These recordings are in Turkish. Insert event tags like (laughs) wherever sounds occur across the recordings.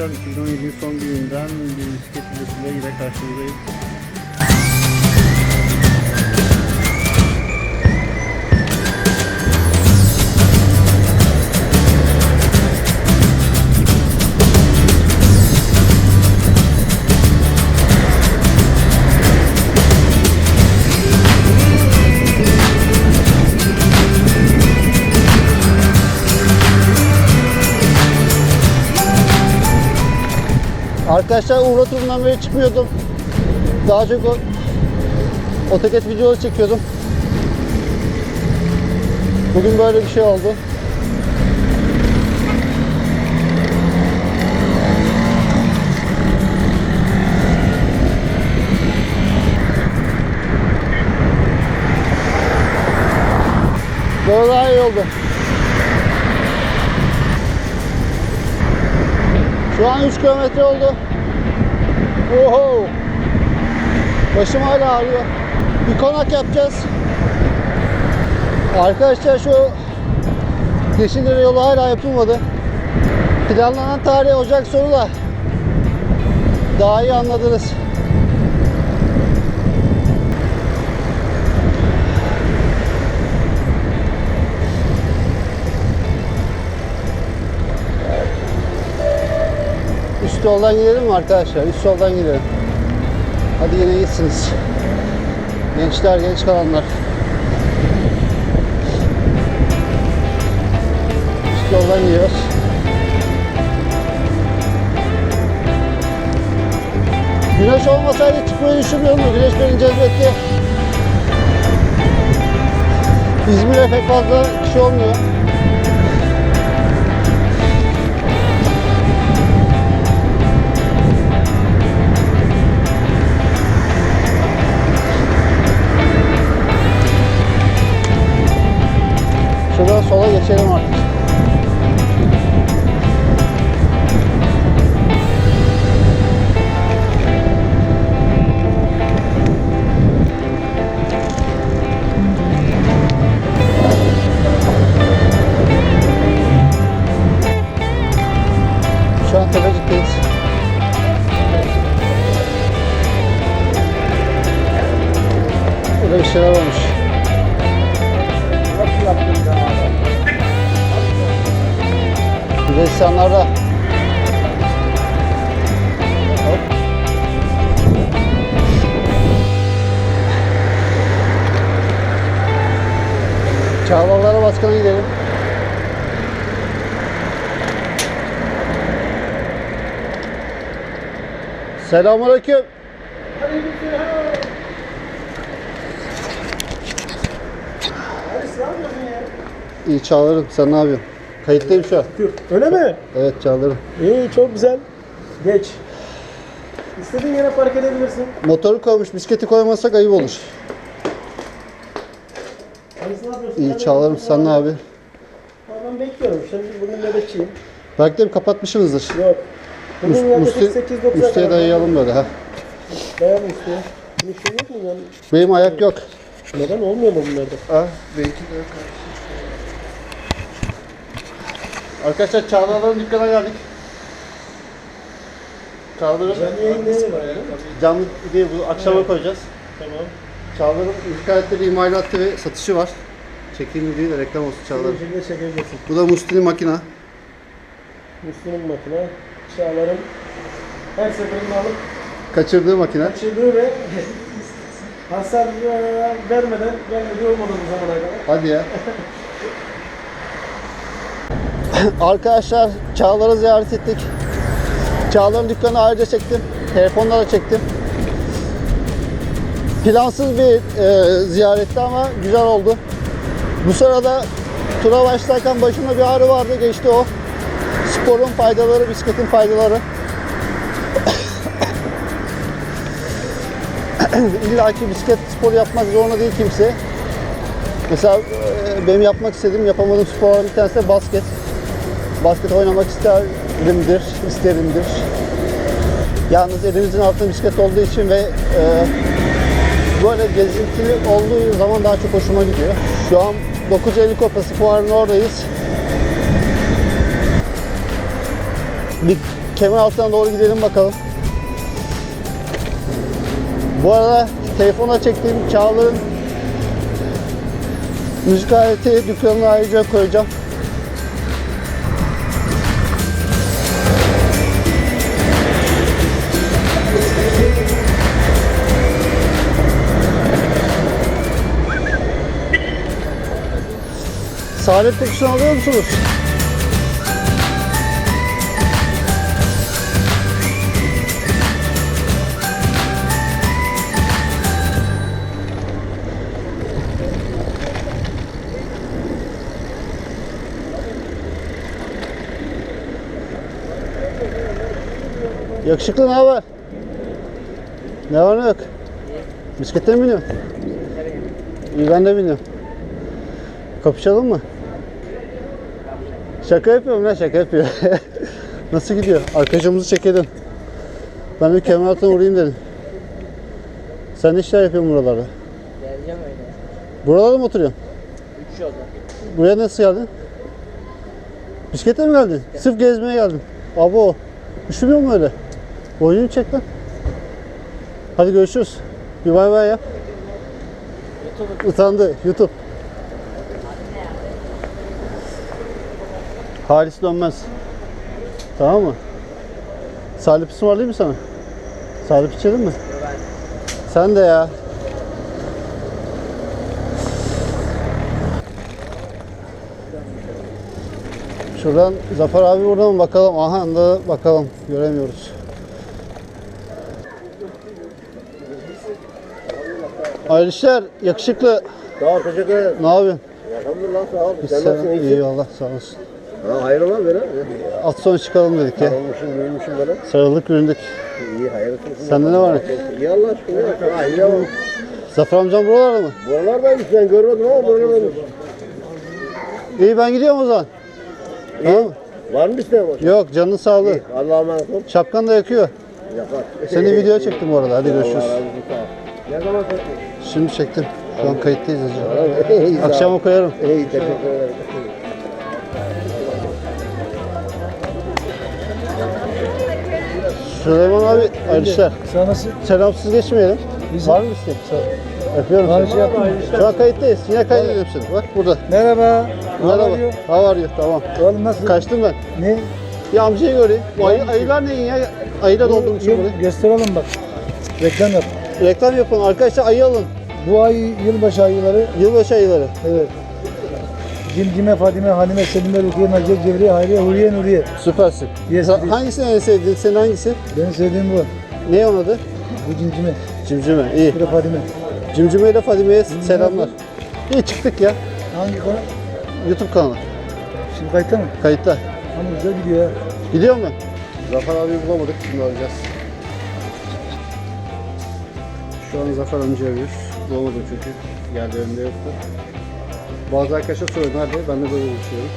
arkadaşlar 2017'nin son gününden bir bisiklet videosuyla yine karşınızdayım. Arkadaşlar Uğra turundan beri çıkmıyordum. Daha çok o otoket videoları çekiyordum. Bugün böyle bir şey oldu. Böyle daha iyi oldu. Şu an 3 kilometre oldu. Oho! Başım hala ağrıyor. Bir konak yapacağız. Arkadaşlar şu Yeşildere yolu hala yapılmadı. Planlanan tarih Ocak sonu da daha iyi anladınız. Üst yoldan gidelim mi arkadaşlar? Üst yoldan gidelim. Hadi yine iyisiniz. Gençler, genç kalanlar. Üst yoldan gidiyoruz. Güneş olmasaydı çıkmayı düşünmüyorum da güneş beni cezbetti. İzmir'e pek fazla kişi olmuyor. Şuradan sola geçelim artık. Şu Selamünaleyküm. İyi Çağlar'ım sen ne yapıyorsun? Kayıttayım şu an. Öyle mi? Evet Çağlar'ım. İyi çok güzel. Geç. İstediğin yere park edebilirsin. Motoru koymuş, bisikleti koymazsak ayıp olur. Ne yapıyorsun? İyi Çağlar'ım sen ne abi? Ben bekliyorum. Şimdi bugün nöbetçiyim. Belki de kapatmışsınızdır. Yok. Üst, yaklaşık üstü, 8-9'a üstüne kadar. dayayalım böyle ha. Dayan üstüne. Bir şey yok mu yani? Benim ayak yok. Neden olmuyor mu bunlarda? Ah, belki de yok. Arkadaşlar Çağlar'ın dükkana geldik. Çağlar'ın Canlı yayın nereye var yani? canlı diye bu akşama koyacağız. Tamam. Çağlar'ın internette bir imalatı ve satışı var. Çektiğim videoyu da reklam olsun Çağlar'ın. çekebilirsin. Bu da Mustini makina. Müslüm'ün makine. Çağlar'ın her seferinde alıp Kaçırdığı makine. kaçırdığı ve (laughs) hasar e, vermeden gelmediği olmadı bu zamana kadar. Hadi ya. (laughs) Arkadaşlar Çağlar'ı ziyaret ettik. Çağlar'ın dükkanı ayrıca çektim. Telefonla da çektim. Plansız bir e, ziyaretti ama güzel oldu. Bu sırada tura başlarken başımda bir ağrı vardı. Geçti o. Sporun faydaları, bisikletin faydaları. (coughs) İlla ki bisiklet spor yapmak zorunda değil kimse. Mesela e, benim yapmak istediğim, yapamadığım sporlardan bir tanesi de basket. Basket oynamak isterimdir, isterimdir. Yalnız elimizin altında bisiklet olduğu için ve e, böyle gezintili olduğu zaman daha çok hoşuma gidiyor. Şu an 9 Eylül Kopası fuarının oradayız. Bir kemer altına doğru gidelim bakalım. Bu arada telefona çektiğim Çağlar'ın müzik aleti dükkanına ayrıca koyacağım. Saadet kokusunu alıyor musunuz? Yakışıklı ne haber? Ne var ne yok? Bisiklete mi biniyorsun? İyi ben de biniyorum. Kapışalım mı? Şaka yapıyorum lan şaka yapıyor. (laughs) Nasıl gidiyor? Arkadaşımızı çekelim. Ben de kemer altına uğrayayım dedim. Sen ne işler yapıyorsun buralarda? Geleceğim öyle. Buralarda mı oturuyorsun? Üç yolda. Buraya nasıl geldin? Bisiklete mi geldin? Sırf gezmeye geldin. Abo. Üşümüyor mu öyle? Boynunu çek lan. Hadi görüşürüz. Bir bay bay yap. Utandı. YouTube. Halis dönmez. Tamam mı? Salip ısmarlayayım mı sana? Salip içelim mi? Sen de ya. Şuradan Zafer abi burada mı bakalım? Aha da bakalım. Göremiyoruz. Hayırlı işler. Yakışıklı. Sağ ol, teşekkür ederim. Ne yapıyorsun? Elhamdülillah sağ ol. Sen nasılsın, iyisin? iyi Allah sağ olasın. Ha, hayrola böyle? At sonra çıkalım dedik ya. Olmuşsun, büyümüşsün böyle. Sarıldık üründük. İyi, hayırlısı. Sende ne var? İyi Allah aşkına. Ha, iyi ama. Zafer amcam buralarda mı? Buralardaymış ben görmedim ama buralardaymış. İyi ben gidiyorum o zaman. Tamam mı? Var mı isteğin var? Yok canın sağlığı. İyi, Allah'a emanet ol. Şapkan da yakıyor. Yapar. Seni video çektim bu arada. Hadi görüşürüz. Allah razı olsun, sağ ol. Ne zaman çektin? Şimdi çektim. Şu an kayıttayız ol. Akşama koyarım. İyi, teşekkür ederim. Süleyman abi hayırlı işler. Sen nasıl? Selamsız geçmeyelim. Bizim- Var mı isteğin? Öpüyorum Var, seni. şey. Şu an kayıttayız. Yine kaydediyorum seni. Bak burada. Merhaba. Merhaba. Are you? Tamam. Oğlum nasıl? Kaçtım ben. Ne? Bir amcayı göreyim. Bu ayı, ayılar neyin ya? Ayıyla doldurmuşum burayı. Gösterelim bak. Reklam yap. Reklam yapın. Arkadaşlar ayı alın. Bu ay yılbaşı ayıları. Yılbaşı ayıları. Evet. Cimcime, Fadime, Halime, Selime, Rukiye, Naciye, Cevriye, Hayriye, Huriye, Nuriye. Süpersin. Yes, Sa- yes. hangisini en sevdiğin? Senin hangisi? Benim sevdiğim bu. Ne onun adı? Bu cimcime. Cimcime. İyi. Bu da Fadime. Cimcime ile Fadime'ye selamlar. İyi çıktık ya. Hangi konu? YouTube kanalı. Şimdi kayıtta mı? Kayıtta. Ama güzel gidiyor ya. Gidiyor mu? Zafer abi bulamadık. Şimdi arayacağız. Şu an Zafer amca arıyoruz. Bulamadım çünkü. Yerlerinde yoktu. Bazı arkadaşlar soruyor nerede? Ben de böyle düşünüyorum.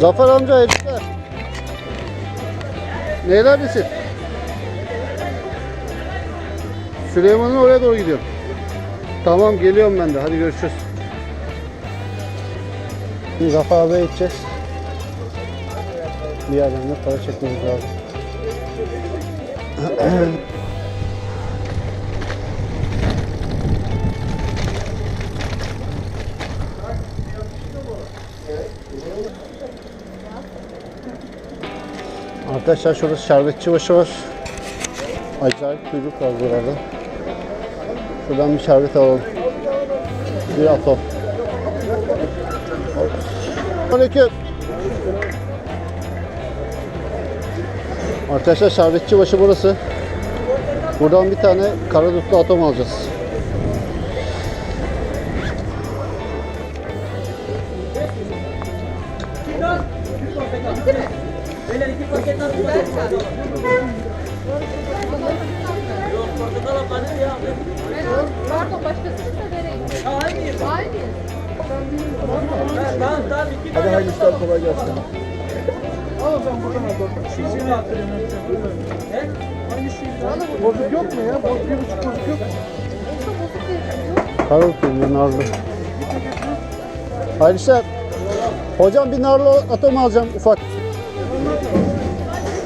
Zafer amca Nerelerdesin? Süleyman'ın oraya doğru gidiyorum. Tamam geliyorum ben de. Hadi görüşürüz. Şimdi Zafer abiye gideceğiz. Bir yerden de para çekmemiz lazım. (clears throat) Arkadaşlar şurada şerbetçi başı var. Acayip kuyruk var burada. Şuradan bir şerbet alalım. Bir atom. Aleyküm. Arkadaşlar şerbetçi başı burası. Buradan bir tane kara dutlu atom alacağız. Gelsin. Al o zaman buradan al dört tane. Şimdi attırıyorum. He? Bozuk yok mu ya? Bozuk bir buçuk bozuk yok mu? Karanfil, narlı. Hayırlı işler. Hocam bir narlı atom alacağım ufak.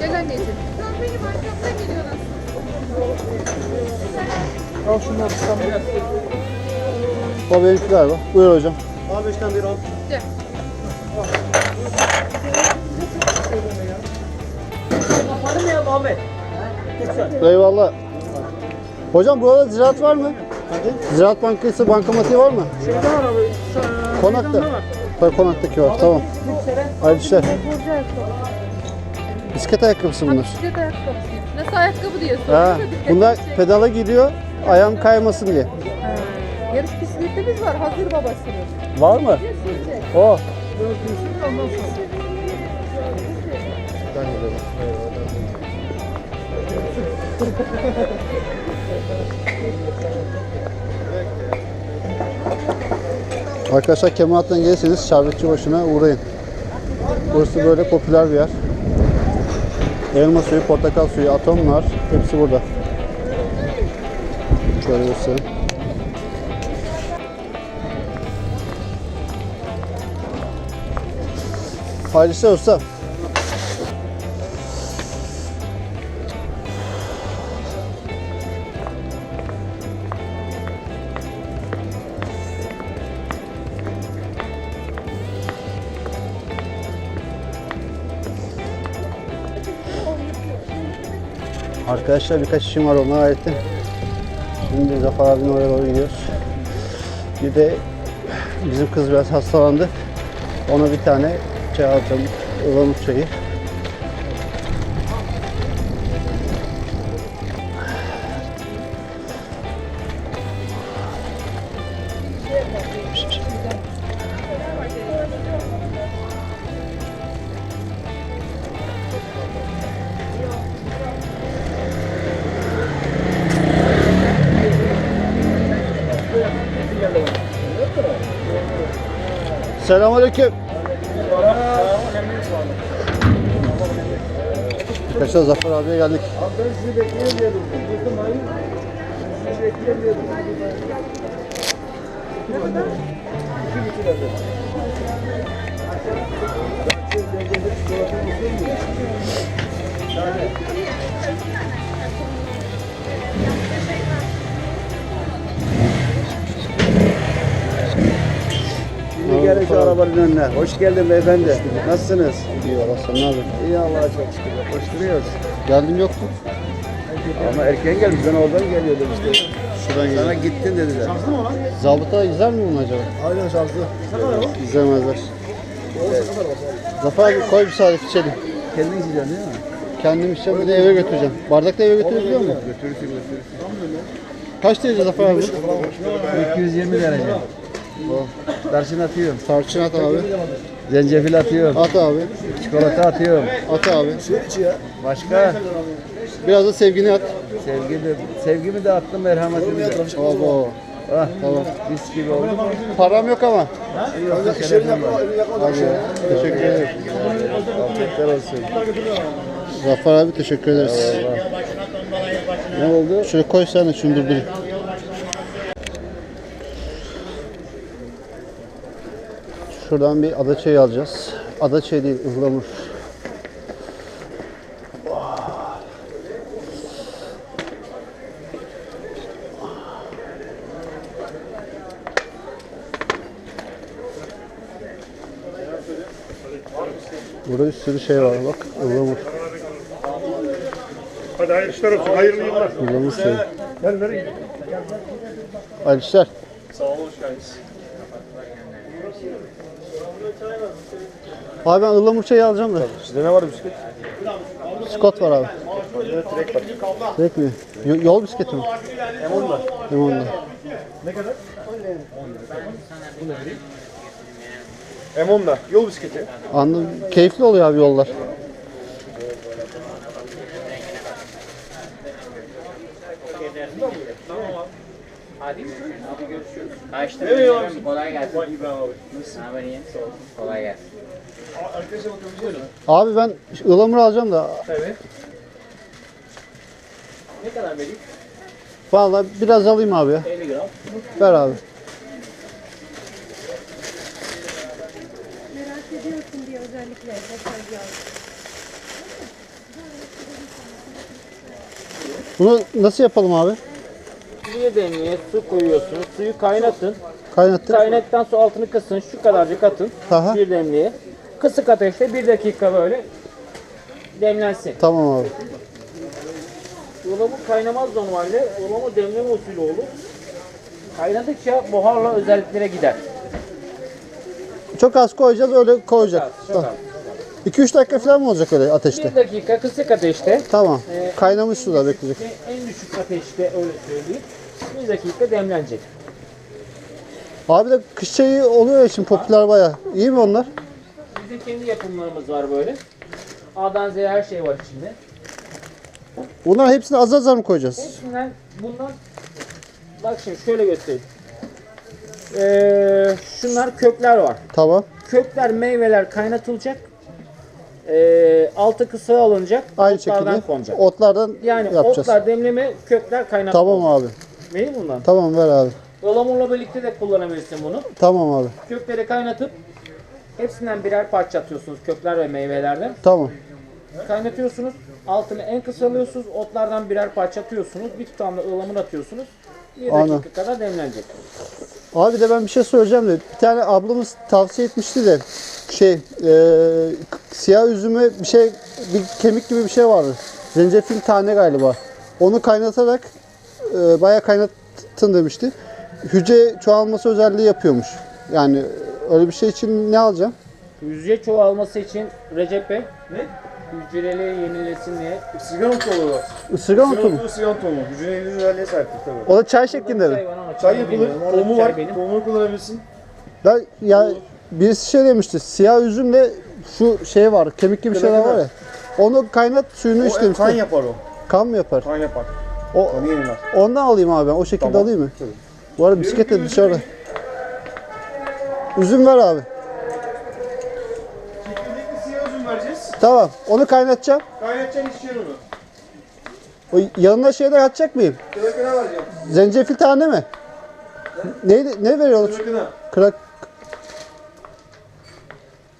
Gel anneciğim. Sen benim arkamdan geliyorsun. Al şunları bırak. O benimki galiba. Buyur hocam. Al beşten bir al. Gel. Kapanı mı ya Muhammed? Eyvallah. Hocam burada ziraat var mı? Ziraat Bankası bankamatiği var mı? Şeyde var abi. Konakta. var. Konaktaki var. Tamam. Hayırlı işler. Bisiklet ayakkabısı bunlar. Bisiklet ayakkabısı. Nasıl ayakkabı diyorsun? Ha, bunlar pedala gidiyor. Ayağım kaymasın diye. Yarış bisikletimiz var. Hazır babasının. Var mı? Sürecek. O. Ondan sonra. Arkadaşlar Kemahat'tan gelirseniz Şerbetçi başına uğrayın. Burası böyle popüler bir yer. Elma suyu, portakal suyu, atomlar hepsi burada. Şöyle göstereyim. İşler usta. Arkadaşlar birkaç işim var onları hallettim. Şimdi Zafer abinin oraya doğru gidiyoruz. Bir de bizim kız biraz hastalandı. Ona bir tane çay alacağım. ılamur çayı. Selamünaleyküm. Arkadaşlar Zafer abiye geldik. Ben sizi bekleyemiyordum. Yıkım hayır. Sizi bekleyemiyordum. Ne kadar? İki buçuk lira. Ben size zencefil çikolatamı söyleyeyim. Şimdi gelin şu arabanın önüne. Hoş geldin beyefendi. Nasılsınız? İyi valla sen ne yapıyorsun? İyi Allah'a çok şükür. Koşturuyoruz. Geldim yoktu. Ama erken gelmiş. Ben oradan geliyordum işte. Şuradan Sana geldim. gittin dediler. Zabıta izler mi bunu acaba? Aynen şanslı. İzlemezler. Zafer abi koy bir salif içelim. Kendin içeceksin değil mi? Kendim içeceğim bir de eve götüreceğim. Bardak da eve götürebiliyor mu? Götürürsün götürürsün. Kaç derece Zafer abi? 220 derece. Tarçın atıyorum. Tarçın at abi. Zencefil atıyorum. At abi. Çikolata atıyorum. At abi. Başka? Biraz da sevgini at. Sevgi de, sevgimi de attım, merhametimi de. Abo. Ah, tamam. Mis gibi oldu. Param yok ama. Şerefim var. Hadi. Teşekkür ederim. Afiyetler olsun. Zafer abi teşekkür ederiz. Ne oldu? Şöyle koy sen de şunu durdurayım. Şuradan bir ada çayı alacağız. Ada çayı değil, ıhlamur. Burada bir sürü şey var bak, ıhlamur. Hadi hayırlı işler olsun. Hayırlı yıllar. Ihlamur çayı. Gel nereye? Hayırlı işler. Sağ olun, hoş geldiniz. Abi ben ıhlamur çayı alacağım da. Sizde ne var bisiklet? Scott var abi. Trek var. Direkt mi? Yo- yol bisikleti mi? M10'da. Limonda. Ne kadar? M10'da. Yol bisikleti. Anladım. Keyifli oluyor abi yollar. Hadi abi görüşürüz. Evet, abi. Kolay gelsin. Vay İbrahim abi. Ne haber iyi? Kolay gelsin. Arkadaşa? Abi ben ılamur alacağım da Tabii. Ne kadar vereyim? vallahi biraz alayım abi ya. 50 gram. Ver abi. Merak ediyorsun diye özellikle mesaj yazdım. Bunu nasıl yapalım abi? Suyu demliğe su koyuyorsunuz. Suyu kaynatın. Kaynattık. Kaynattıktan sonra altını kısın. Şu kadarcık atın. Aha. Bir demliğe. Kısık ateşte bir dakika böyle demlensin. Tamam abi. Ilamur kaynamaz normalde. Ilamur demleme usulü olur. Kaynadıkça buharla özelliklere gider. Çok az koyacağız öyle koyacak. Çok az. 2-3 dakika falan mı olacak öyle ateşte? Bir dakika kısık ateşte. Tamam. Ee, Kaynamış suda bekleyecek. en düşük ateşte öyle söyleyeyim. Bir dakika demlenecek. Abi de kış çayı oluyor ya şimdi popüler baya. İyi mi onlar? Bizim kendi yapımlarımız var böyle. A'dan Z'ye her şey var içinde. Bunların hepsini az az mı koyacağız? Hepsinden bundan bak şimdi şöyle göstereyim. Ee, şunlar kökler var. Tamam. Kökler, meyveler kaynatılacak. Ee, altı kısa alınacak. Aynı otlardan şekilde konacak. otlardan Yani yapacağız. otlar demleme, kökler kaynatma. Tamam abi. Vereyim bundan. Tamam ver abi. Ilamurla birlikte de kullanabilirsin bunu. Tamam abi. Kökleri kaynatıp hepsinden birer parça atıyorsunuz kökler ve meyvelerden. Tamam. Kaynatıyorsunuz. Altını en kısa alıyorsunuz. Otlardan birer parça atıyorsunuz. Bir tutamda ılamur atıyorsunuz. Bir dakika Anladım. kadar demlenecek. Abi de ben bir şey söyleyeceğim de bir tane ablamız tavsiye etmişti de şey e, siyah üzümü bir şey bir kemik gibi bir şey vardı. Zencefil tane galiba. Onu kaynatarak e, bayağı kaynatın demişti. Hücre çoğalması özelliği yapıyormuş. Yani öyle bir şey için ne alacağım? Hücre çoğalması için Recep Bey Ne? hücreli yenilesin diye Isırgan tohumu var. Isırgan otu mu? Isırgan tohumu. Hücrenin özelliğe sahiptir tabii. O da çay şeklinde mi? çay yapılır, tohumu var. Tohumunu kullanabilirsin. Ben, ya birisi şey demişti. Siyah üzümle şu şey var, kemik gibi şeyler var ya. Onu kaynat suyunu O iç kan yapar o. Kan mı yapar? Kan yapar. O Kanı yeniler. ondan alayım abi ben. O şekilde Tamam. alayım mı? Tabii. Bu arada bisiklet de dışarıda. Üzüm ver abi. Çekirdekli siyah üzüm vereceğiz. Tamam. Onu kaynatacağım. Kaynatacaksın içeceksin onu. O yanına şeyler atacak mıyım? Kırakına vereceğim. Zencefil tane mi? Neydi? Ne veriyorlar? Kırakına. Krak.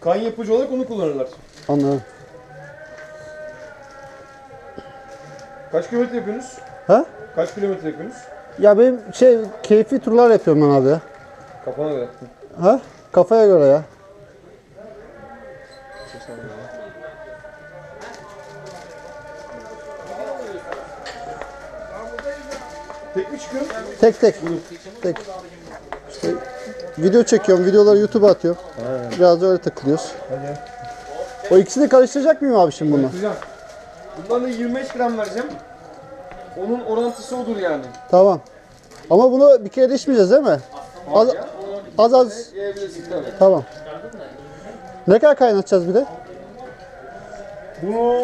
Kan yapıcı olarak onu kullanırlar. Anladım. Kaç kilometre yapıyorsunuz? Ha? Kaç kilometre yapıyorsunuz? Ya benim şey keyfi turlar yapıyorum ben abi. Kafana göre. Ha? Kafaya göre ya. Tek mi çıkıyor? Tek tek. Tek. İşte video çekiyorum. Videoları YouTube'a atıyorum. Biraz da öyle takılıyoruz. Hadi. O ikisini karıştıracak mıyım abi şimdi bunu? Güzel. Bundan da 25 gram vereceğim. Onun orantısı odur yani. Tamam. Ama bunu bir kere de içmeyeceğiz değil mi? Az az, az. Yiyebilirsin tabii. Tamam. Ne kadar kaynatacağız bir de? Bunu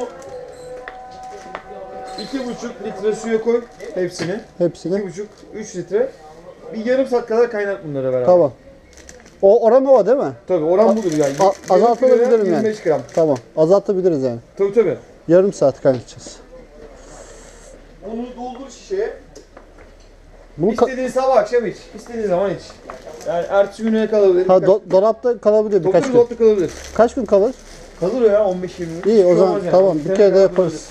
2,5 litre suya koy hepsini. Hepsini. 2,5-3 litre. Bir yarım saat kadar kaynat bunları beraber. Tamam. O oran o değil mi? Tabii oran budur yani. A- Yarım azaltabilirim yani. 25 gram. Tamam. Azaltabiliriz yani. Tabii tabii. Yarım saat kaynatacağız. Onu doldur şişeye. Bunu ka- İstediğin sabah akşam iç. İstediğin zaman iç. Yani ertesi güne kalabilir. ha, do- dolapta kalabilir birkaç gün. dolapta kalabilir. Kaç gün kalır? Kalır ya 15-20 gün. İyi o Hiç zaman olmaz yani. tamam bir kere de yaparız.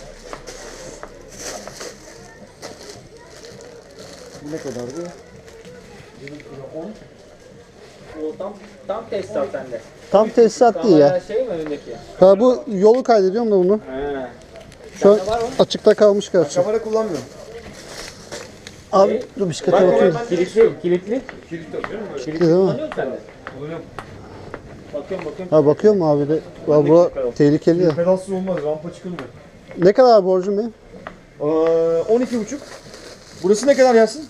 Bu ne kadardı? O tam, tam tesisat sende. Tam tesisat değil ya. Şey mi önündeki? Ha bu yolu kaydediyorum da bunu. He. Şu an Sende var mı? açıkta kalmış gerçi. Kamera kullanmıyorum. Abi dur bisiklete bakıyorum. ben Kilitli, kilitli. Kilit takıyorum böyle. Kilitli Değil mi? Bakıyorum bakıyorum. Ha bakıyor mu abi de? Ya bura tehlikeli ya. Pedalsız olmaz. Rampa çıkılmıyor. Ne kadar borcum benim? Ee, 12,5. Burası ne kadar gelsin?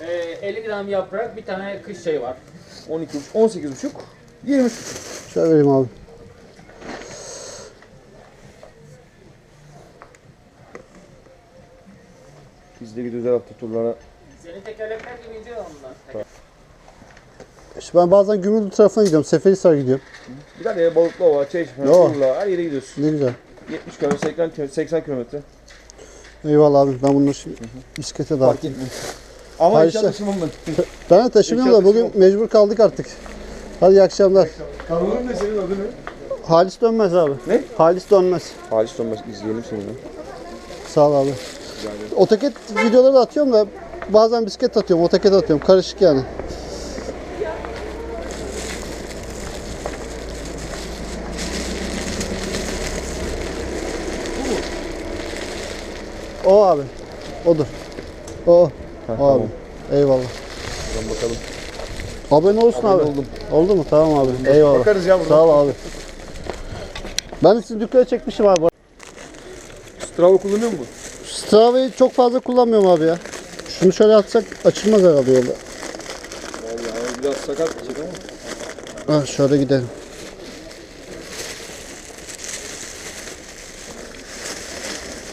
Ee, 50 gram yaprak bir tane kış çayı var. 12,5, 18,5, 23,5. Şöyle vereyim abi. Biz de gidiyoruz her hafta turlara. Senin tekerlekler gibi ince onlar. İşte ben bazen Gümrük tarafına gidiyorum. Seferihisar gidiyorum. Bir tane yere balıklı ova, çeşme, Yo. Urla, her yere gidiyorsun. Ne güzel. 70 km, 80 km, 80 kilometre. Eyvallah abi. Ben bunları şimdi bisiklete dağıtayım. Ama inşallah taşımam ben. (laughs) Ben de taşımıyorum da bugün mecbur kaldık artık. Hadi iyi akşamlar. Kanalın ne senin adı ne? Halis dönmez abi. Ne? Halis dönmez. Halis Dönmez izleyelim seni ya. Sağ ol abi. Otoket videoları da atıyorum da bazen bisiklet atıyorum, otoket atıyorum. Karışık yani. O abi. Odur. O. O abi. Eyvallah. bakalım. Abone olsun abi. oldum. Oldu mu? Tamam abi. Eyvallah. Bakarız ya buradan. Sağ ol abi. Ben de sizin dükkana çekmişim abi. Strava kullanıyor musun? Strava'yı çok fazla kullanmıyorum abi ya. Şunu şöyle atsak açılmaz herhalde yolda. Vallahi biraz sakat bir şey ama. Ha, şöyle gidelim.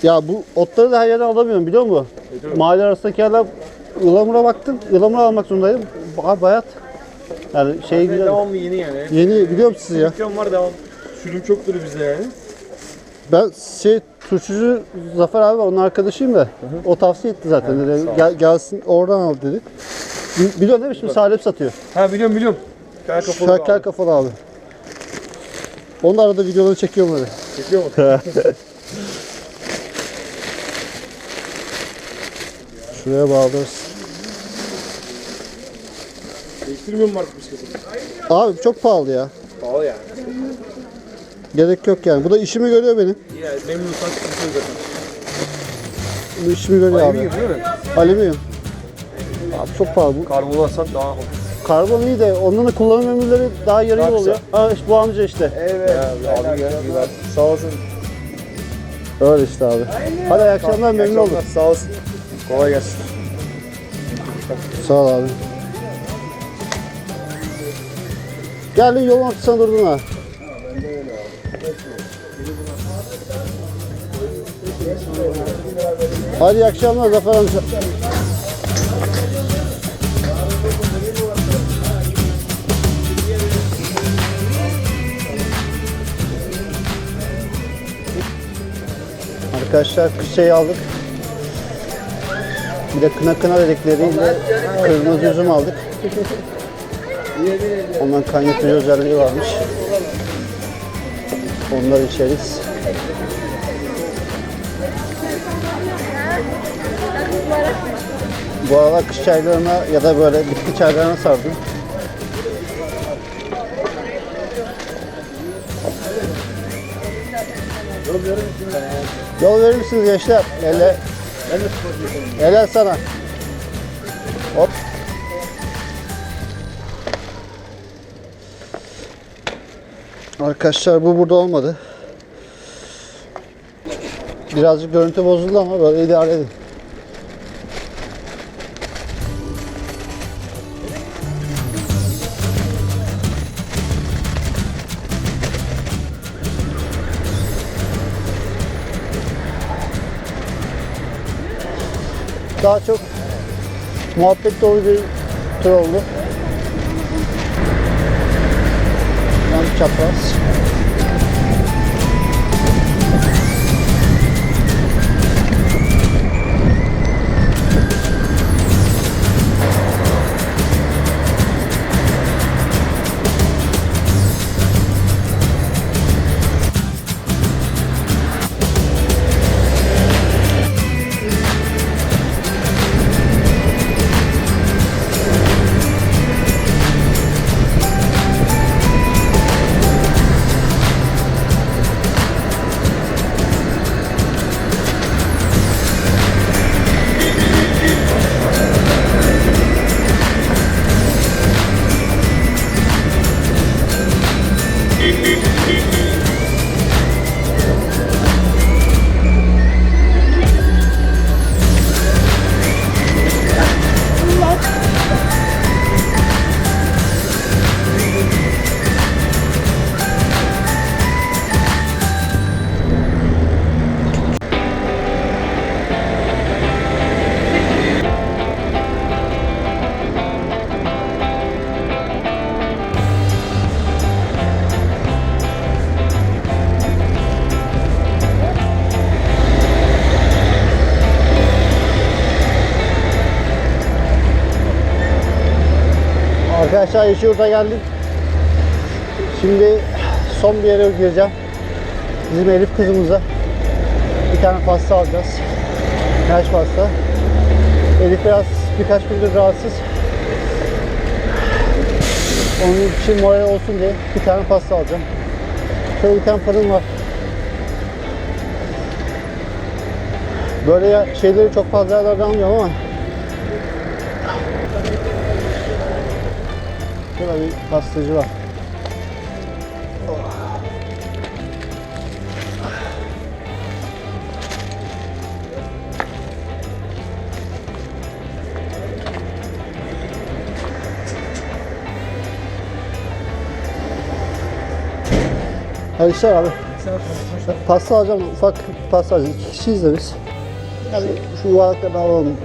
Ya bu otları da her yerden alamıyorum biliyor musun? Mahalle arasındaki yerler ılamura baktım. Ilamura almak zorundaydım. Ba- bayat. Yani şey güzel. Devamlı yeni yani. Yeni biliyor musunuz ya? Dükkan var devam. Sürüm çoktur bizde yani. Ben şey turşucu Zafer abi var, onun arkadaşıyım da. O tavsiye etti zaten. dedi, gel, gelsin oradan al dedi. Bi- Biliyorsun değil mi şimdi salep satıyor. Ha biliyorum biliyorum. Kel kafalı Şarkı abi. kafalı abi. Onun da arada videoları çekiyorum öyle. Çekiyor mu? (laughs) Şuraya bağlarız. Değiştirmiyor mu artık bisikleti? Abi çok pahalı ya. Pahalı yani. Gerek yok yani. Bu da işimi görüyor benim. Yani memnunsan sıkıntı yok zaten. Bu işimi görüyor abi. Alüminyum değil mi? Alüminyum. Abi çok pahalı bu. Karbon alsan daha Karbon iyi de onların da kullanım ömürleri daha yarı yıl Daha oluyor. Ha işte bu amca işte. Evet. abi ya. ver. Sağ olasın. Öyle işte abi. Hadi iyi akşamlar memnun oldum. Sağ olasın. Kolay gelsin. Sağ ol abi. Geldin yolun ortasına durdun ha. Hadi akşamlar Zafer amca. Arkadaşlar kışayı aldık. Bir de kına kına dedikleriyle kırmızı üzüm aldık. Ondan kaynatıcı özelliği varmış. Onları içeriz. Bu aralar kış çaylarına ya da böyle bitki çaylarına sardım. Yol verir misiniz gençler? Elle. Helal sana. Hop. Arkadaşlar bu burada olmadı. Birazcık görüntü bozuldu ama böyle idare edin. Daha çok muhabbet dolu bir tur oldu. Yan çapraz. Arkadaşlar Yeşilyurt'a geldik. Şimdi son bir yere gireceğim. Bizim Elif kızımıza bir tane pasta alacağız. Yaş pasta. Elif biraz birkaç gündür rahatsız. Onun için moral olsun diye bir tane pasta alacağım. Şöyle bir tane fırın var. Böyle şeyleri çok fazla yerlerden almıyorum ama Şurada bir pastacı var. Hadi işler abi. Pasta alacağım, ufak pasta alacağım. İki kişiyiz de biz. Yani şu yuvarlaklarını alalım.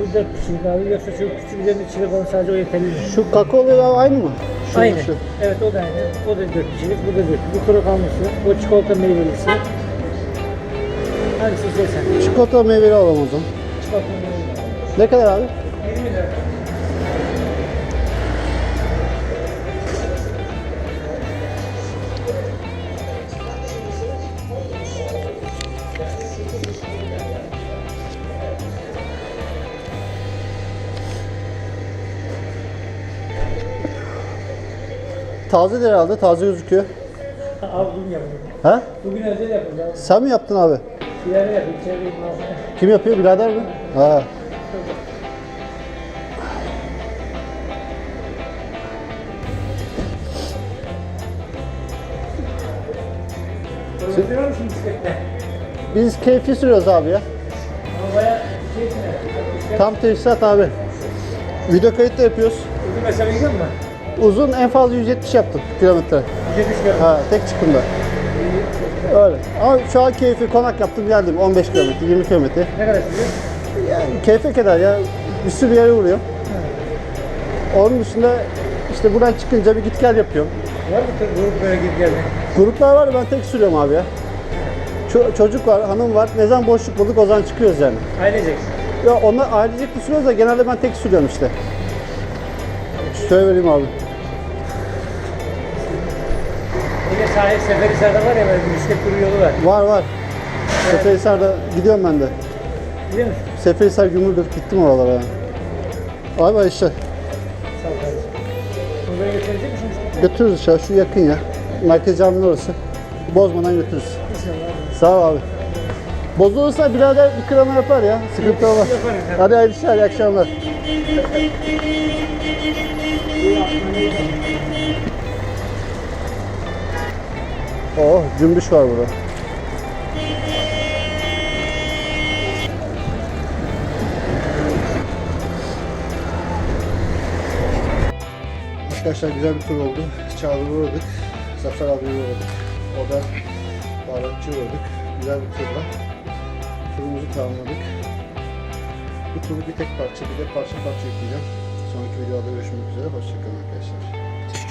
Bu dört kişilik abi. Yoksa şu küçük üzerinde çilek olan sadece o yeterli. Şu kakaolular aynı mı? Şu, Aynı. Şu. Evet o da aynı. O da dört kişilik, bu da dört. Bu kuru kalmışı, o çikolata meyvelisi. Hangisi istersen. Çikolata meyveli alalım o zaman. Çikolata meyvelisi. Ne kadar abi? 20 lira. Taze de herhalde, taze gözüküyor. Abi bugün yapalım. Ha? Bugün özel yapacağız. Sen mi yaptın abi? İleride yapayım, içeride. Kim yapıyor, birader mi? Ha. Bisikletle? Biz keyfi sürüyoruz abi ya. Ama bayağı mi? Tam tesisat abi. Video kayıt da yapıyoruz. Gidiyor mu? Uzun en fazla 170 yaptım kilometre. 170 kilo. Ha, tek çıkımda. Öyle. Ama şu an keyfi konak yaptım geldim 15 kilometre, 20 kilometre. Ne kadar sürüyor? Yani keyfe kadar ya. Bir sürü yere vuruyor. Onun dışında işte buradan çıkınca bir git gel yapıyorum. Var mı grup böyle git geldi? Gruplar var ben tek sürüyorum abi ya. Ço- çocuk var, hanım var. Ne zaman boşluk bulduk o zaman çıkıyoruz yani. Ailecek. Ya onlar ailecek de sürüyoruz da genelde ben tek sürüyorum işte. Şöyle vereyim abi. Sahil Seferihisar'da var ya böyle bir bisiklet turu yolu var. Var var. Seferihisar'da gidiyorum ben de. Biliyor musun? Seferihisar Gümüldür gittim oralara. Abi işte Sağ ol kardeşim. Bunu böyle götürecek misin bisiklet? götürürüz işte şu yakın ya. Merkez caminin orası. Bozmadan götürürüz. İnşallah. Sağ ol abi. Bozulursa birader bir krema yapar ya. Sıkıntı olmaz. Hadi hayırlı işler, iyi akşamlar. Oh, cümbüş var burada. Arkadaşlar güzel bir tur oldu. Çağrı'ya uğradık. Zafer abiye uğradık. O da Bağlatçı'ya uğradık. Güzel bir turla turumuzu tamamladık. Bu turu bir tek parça, bir de parça parça yükleyeceğim. Sonraki videoda görüşmek üzere. Hoşçakalın arkadaşlar.